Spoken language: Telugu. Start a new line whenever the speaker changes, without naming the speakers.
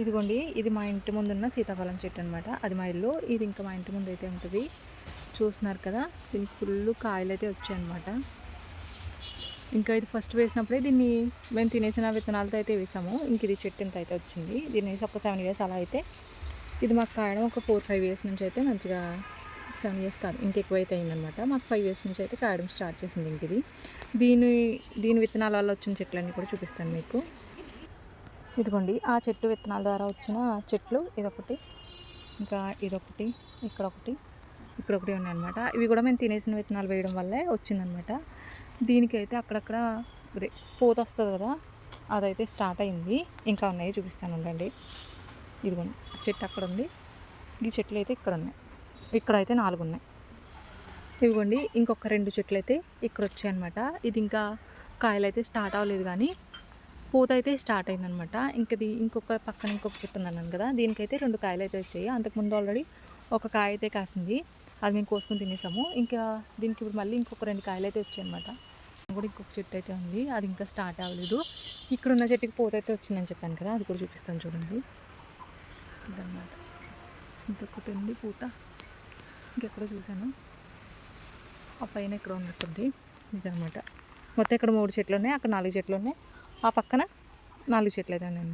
ఇదిగోండి ఇది మా ఇంటి ముందు ఉన్న సీతాఫలం చెట్టు అనమాట అది మా ఇల్లు ఇది ఇంకా మా ఇంటి ముందు అయితే ఉంటుంది. చూస్తున్నారు కదా దీనికి ఫుల్ కాయలు అయితే వచ్చాయన్నమాట. ఇంకా ఇది ఫస్ట్ వేసినప్పుడే దీన్ని మేము తినేసిన విత్తనాలతో అయితే వేసాము. ఇంక ఇది చెట్టు ఇంత అయితే వచ్చింది. దీన్ని వేసి ఒక సెవెన్ ఇయర్స్ అలా అయితే ఇది మాకు కాయడం ఒక ఫోర్ ఫైవ్ ఇయర్స్ నుంచి అయితే మంచిగా సెవెన్ ఇయర్స్ కాదు ఇంకెక్కువ అయితే అయిందనమాట మాకు ఫైవ్ ఇయర్స్ నుంచి అయితే కాయడం స్టార్ట్ చేసింది ఇంక ఇది. దీని దీని విత్తనాల వల్ల వచ్చిన చెట్లన్నీ కూడా చూపిస్తాను మీకు. ఇదిగోండి ఆ చెట్టు విత్తనాల ద్వారా వచ్చిన చెట్లు ఇదొకటి ఇంకా ఇదొకటి ఇక్కడ ఒకటి ఇక్కడ ఒకటి ఉన్నాయన్నమాట. ఇవి కూడా మేము తినేసిన విత్తనాలు వేయడం వల్లే వచ్చిందనమాట దీనికైతే అక్కడక్కడ అదే పూత వస్తుంది కదా అదైతే స్టార్ట్ అయింది. ఇంకా ఉన్నాయి చూపిస్తాను ఉండండి. ఇదిగోండి చెట్టు అక్కడ ఉంది ఈ చెట్లు అయితే ఇక్కడ ఉన్నాయి ఇక్కడ అయితే నాలుగు ఉన్నాయి ఇదిగోండి ఇంకొక రెండు చెట్లు అయితే ఇక్కడ వచ్చాయన్నమాట ఇది ఇంకా కాయలు అయితే స్టార్ట్ అవ్వలేదు కానీ పూత అయితే స్టార్ట్ అయిందనమాట. ఇంకది ఇంకొక పక్కన ఇంకొక చెట్టు ఉందన్నాను కదా దీనికైతే రెండు కాయలు అయితే వచ్చాయి అంతకుముందు ఆల్రెడీ ఒక కాయ అయితే కాసింది. అది మేము కోసుకొని తినేసాము. ఇంకా దీనికి ఇప్పుడు మళ్ళీ ఇంకొక రెండు కాయలు అయితే వచ్చాయి అనమాట కూడా ఇంకొక చెట్టు అయితే ఉంది. అది ఇంకా స్టార్ట్ అవ్వలేదు. ఇక్కడ ఉన్న చెట్టుకి పూత అయితే వచ్చిందని చెప్పాను కదా అది కూడా చూపిస్తాను చూడండి. ఇదన్నమాట. ఇంకొకటి ఉంది పూత. ఇంకెక్కడో చూశాను. ఆ పైన ఎక్కడ ఉన్నట్టుంది. ఇదనమాట మొత్తం ఇక్కడ మూడు చెట్లు ఉన్నాయి అక్కడ నాలుగు చెట్లు ఉన్నాయి. ఆ పక్కన నాలుగు చెట్లు అయితే ఉన్నాయి